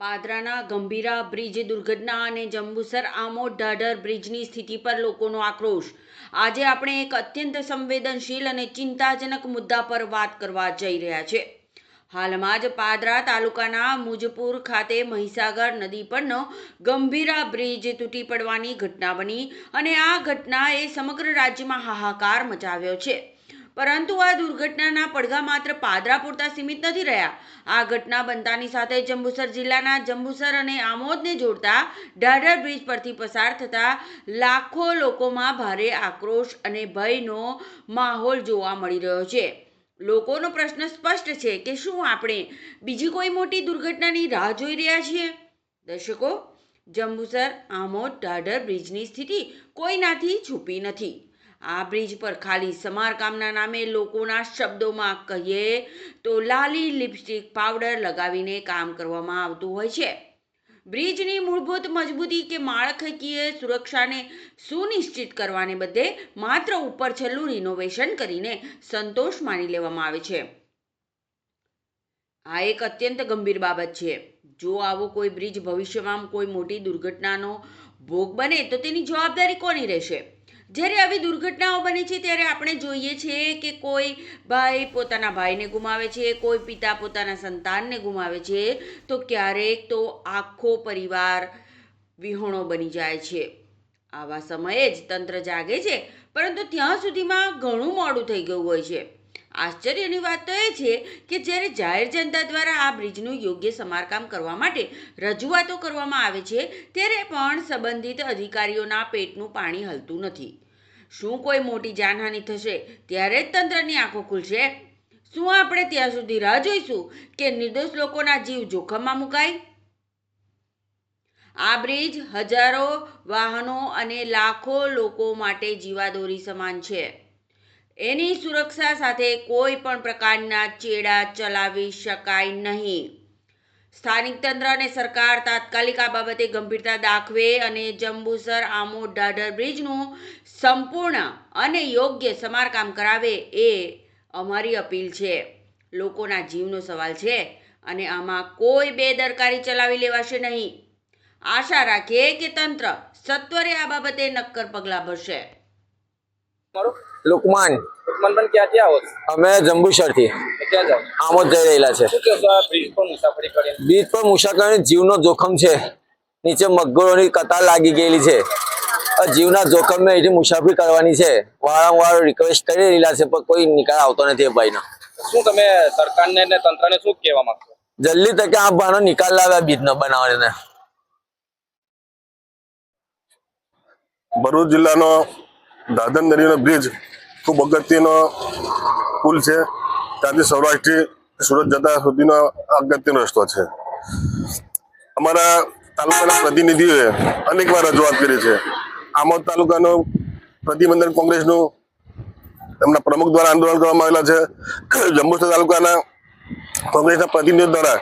પાદરાના Gambhira bridge દુર્ઘટના અને જંબુસર આમોદ ઢાઢર બ્રિજની સ્થિતિ પર લોકોનો આક્રોશ. આજે આપણે એક અત્યંત સંવેદનશીલ અને ચિંતાજનક મુદ્દા પર વાત કરવા જઈ રહ્યા છે. હાલમાં જ પાદરા તાલુકાના મુજપુર ખાતે મહીસાગર નદી પરનો ગંભીરા બ્રિજ તૂટી પડવાની ઘટના બની અને આ ઘટનાએ સમગ્ર રાજ્યમાં હાહાકાર મચાવ્યો છે. પરંતુ આ દુર્ઘટનાના પડઘા માત્ર પાદરા પૂરતા સીમિત નથી રહ્યા. આ ઘટના બનતાની સાથે જંબુસર જિલ્લાના જંબુસર અને આમોદને જોડતા ઢાઢર બ્રિજ પરથી પસાર થતા લાખો લોકોમાં ભારે આક્રોશ અને ભયનો માહોલ જોવા મળી રહ્યો છે. લોકોનો પ્રશ્ન સ્પષ્ટ છે કે શું આપણે બીજી કોઈ મોટી દુર્ઘટનાની રાહ જોઈ રહ્યા છીએ? દર્શકો, જંબુસર, આમોદ, ઢાઢર બ્રિજની સ્થિતિ કોઈનાથી છુપી નથી. આ બ્રિજ પર ખાલી સમારકામના નામે લોકોના શબ્દોમાં કહીએ તો લાલી લિપસ્ટિક પાવડર લગાવીને કામ કરવામાં આવતું હોય છે. બ્રિજની મૂળભૂત મજબૂતી કે માળખાકીય સુરક્ષાને સુનિશ્ચિત કરવાને બદલે માત્ર ઉપર છેલ્લું રિનોવેશન કરીને સંતોષ માની લેવામાં આવે છે. આ એક અત્યંત ગંભીર બાબત છે. જો આવો કોઈ બ્રિજ ભવિષ્યમાં કોઈ મોટી દુર્ઘટનાનો ભોગ બને તો તેની જવાબદારી કોની રહેશે? જ્યારે આવી દુર્ઘટનાઓ બને છે, ત્યારે આપણે જોઈએ છીએ કે કોઈ ભાઈ પોતાના ભાઈને ગુમાવે છે, કોઈ પિતા પોતાના સંતાનને ગુમાવે છે, તો ક્યારેક તો આખો પરિવાર વિહોણો બની જાય છે. આવા સમયે જ તંત્ર જાગે છે, પરંતુ ત્યાં સુધીમાં ઘણું મોડું થઈ ગયું હોય છે. આશ્ચર્યની વાત તો એ છે કે જ્યારે જાહેર જનતા દ્વારા આ બ્રિજનું યોગ્ય સમારકામ કરવા માટે રજૂઆતો કરવામાં આવે છે, ત્યારે પણ સંબંધિત અધિકારીઓના પેટનું પાણી હલતું નથી. શું કોઈ મોટી જાનહાનિ થશે? ત્યારે જ તંત્રની આંખો ખુલશે. શું આપણે ત્યાં સુધી રાહ જોઈશું કે નિર્દોષ લોકોના જીવ જોખમમાં મુકાય? આ બ્રિજ હજારો વાહનો અને લાખો લોકો માટે જીવાદોરી સમાન છે. એની સુરક્ષા સાથે કોઈ પણ પ્રકારના ચેડા ચલાવી શકાય નહીં. સ્થાનિક તંત્ર અને સરકાર તાત્કાલિક આ બાબતે ગંભીરતા દાખવે અને જંબુસર આમોદ ઢાઢર બ્રિજનું સંપૂર્ણ અને યોગ્ય સમારકામ કરાવે એ અમારી અપીલ છે. લોકોના જીવનો સવાલ છે અને આમાં કોઈ બેદરકારી ચલાવી લેવાશે નહીં. આશા રાખીએ કે તંત્ર સત્વરે આ બાબતે નક્કર પગલાં ભરશે. મારું? લુકમાન. મનબન ક્યાંથી આવો છો? અમે જંબુસરથી તો ક્યાં જાઓ? આમોદ જઈ રહેલા છે. શું કહેશો આ બ્રિજ પર મુસાફરી કરીને? બીચ પર મુસાફરી જીવનો જોખમ છે. નીચે મગરોની કતાર લાગી ગયેલી છે. આ જીવના જોખમે એથી મુસાફરી કરવાની છે. વારંવાર રિક્વેસ્ટ કરી રહેલા છે પણ કોઈ નિકાલ આવતો નથી એ ભાઈનો. શું તમે સરકારને ને તંત્રને શું કહેવા માંગશો? જલ્દી તકે આ ભાનો નિકાલ લાવે બીજનો બનાવવાને. ભરૂચ જિલ્લાનો દાદર નદીનો બ્રિજ ખૂબ અગત્યનો પુલ છે. ત્યાંથી સૌરાષ્ટ્રથી સુરત જતા સુધીનો અગત્યનો રસ્તો છે. અમારા તાલુકાના પ્રતિનિધિઓએ અનેક વાર રજૂઆત કરી છે. આમોદ તાલુકાનું પ્રતિબંધન કોંગ્રેસનું એમના પ્રમુખ દ્વારા આંદોલન કરવામાં આવેલા છે. જંબુસર તાલુકાના કોંગ્રેસના પ્રતિનિધિઓ દ્વારા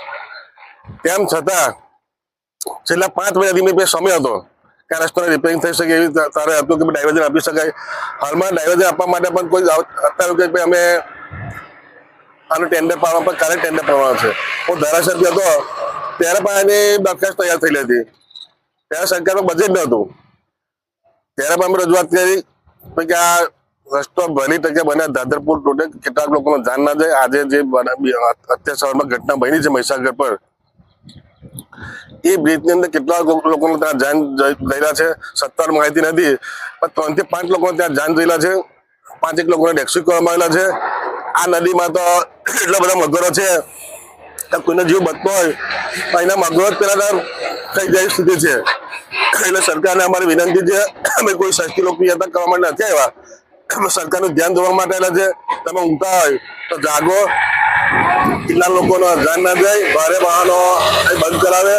તેમ છતાં છેલ્લા પાંચ મહિનાથી મેં સમય હતો. કે રિપેરિંગ થઈ શકે એવી તારે હતું કે ડાયવર્જન આપી શકાય. હાલમાં ડાયવર્જન આપવા માટે પણ કોઈ અત્યારે કે ભાઈ અમે આનું ટેન્ડર પાડવા પણ કાલે ટેન્ડર પાડવાનું છે. હું ધારાસભ્ય હતો, ત્યારે પણ એની દરખાસ્ત તૈયાર થયેલી હતી. ત્યારે સરકારનું બજેટ નહોતું. ત્યારે પણ અમે રજૂઆત કરી કે આ રસ્તો ભરી તકે બને દાદરપુર ટોટે કેટલાક લોકોનો જાન ના જાય. આજે જે અત્યાર સવારમાં ઘટના બની છે મહીસાગર પર. એ બ્રિજની અંદર કેટલા લોકો- લોકોને ત્યાં જાન ગયેલા છે? સત્તાવાર માહિતી નથી. પણ ત્રણથી પાંચ લોકો ત્યાં જાન ગયેલા છે. પાંચેક લોકોને રેસ્ક્યુ કરવામાં આવેલા છે. આ નદીમાં તો એટલા બધા મગરો છે. કોઈનો જીવ બચતો હોય તો એના મગરો જ પેલા થઈ જાય સ્થિતિ છે. એટલે સરકારને અમારી વિનંતી છે, અમે કોઈ સસ્તી લોકપ્રિયતા કરવા માટે નથી આવ્યા. સરકારનું ધ્યાન દોરવા માટે આવેલા છે. તમે ઊંઘતા હોય તો જાગો. કેટલા લોકોનો ધ્યાન ના જાય, ભારે વાહનો બંધ કરાવે.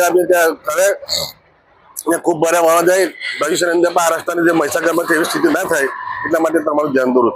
આપી ત્યાં કરે અને ખૂબ ભારે વાળા જાય ભવિષ્યની અંદર આ રસ્તાની જે મહીસાગરમાં એવી સ્થિતિ ના થાય, એટલા માટે તમારું ધ્યાન દોરું